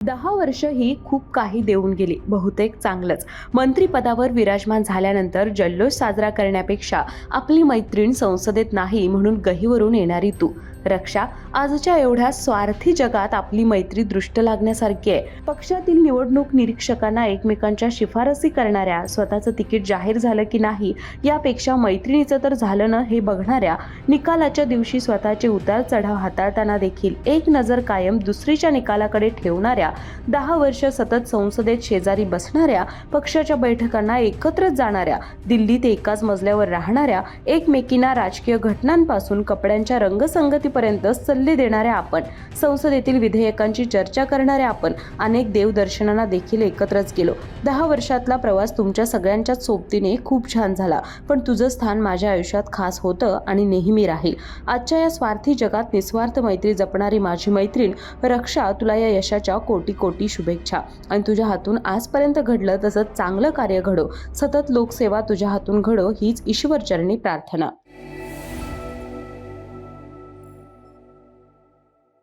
दहा वर्ष ही खूप काही देऊन गेली बहुतेक चांगलंच. मंत्रीपदावर विराजमान झाल्यानंतर जल्लोष साजरा करण्यापेक्षा आपली मैत्रीण संसदेत नाही म्हणून गहीवरून येणारी तू. रक्षा आजच्या एवढ्या स्वार्थी जगात आपली मैत्री दृष्ट लागण्यासारखी आहे. पक्षातील निवडणूक निरीक्षकांना एकमेकांच्या शिफारसी करणाऱ्या स्वतःचं तिकीट जाहीर झालं की नाही यापेक्षा मैत्रिणीचं तर झालं ना हे बघणाऱ्या निकालाच्या दिवशी स्वतःचे उतार चढाव हाताळताना देखील एक नजर कायम दुसरीच्या निकालाकडे ठेवणाऱ्या दहा वर्ष सतत संसदेत शेजारी बसणाऱ्या पक्षाच्या बैठकांना एकत्रच जाणाऱ्या दिल्लीत एकाच मजल्यावर राहणाऱ्या एकमेकींना राजकीय घटनांपासून कपड्यांच्या रंगसंगतीपर्यंत सल्ले देणाऱ्या आपण संसदेतील विधेयकांची चर्चा करणाऱ्या आपण अनेक देवदर्शनांना देखील एकत्रच गेलो. दहा वर्षातला प्रवास तुमच्या सगळ्यांच्याच सोबतीने खूप छान झाला पण तुझं स्थान माझ्या आयुष्यात खास होतं आणि नेहमी राहील. आजच्या या स्वार्थी जगात निस्वार्थ मैत्री जपणारी माझी मैत्रीण रक्षा तुला या यशाच्या कोटी कोटी शुभेच्छा. आणि तुझ्या हातून आजपर्यंत घडलं तसंच चांगलं कार्य घडो. सतत लोकसेवा तुझ्या हातून घडो हीच ईश्वरचरणी प्रार्थना.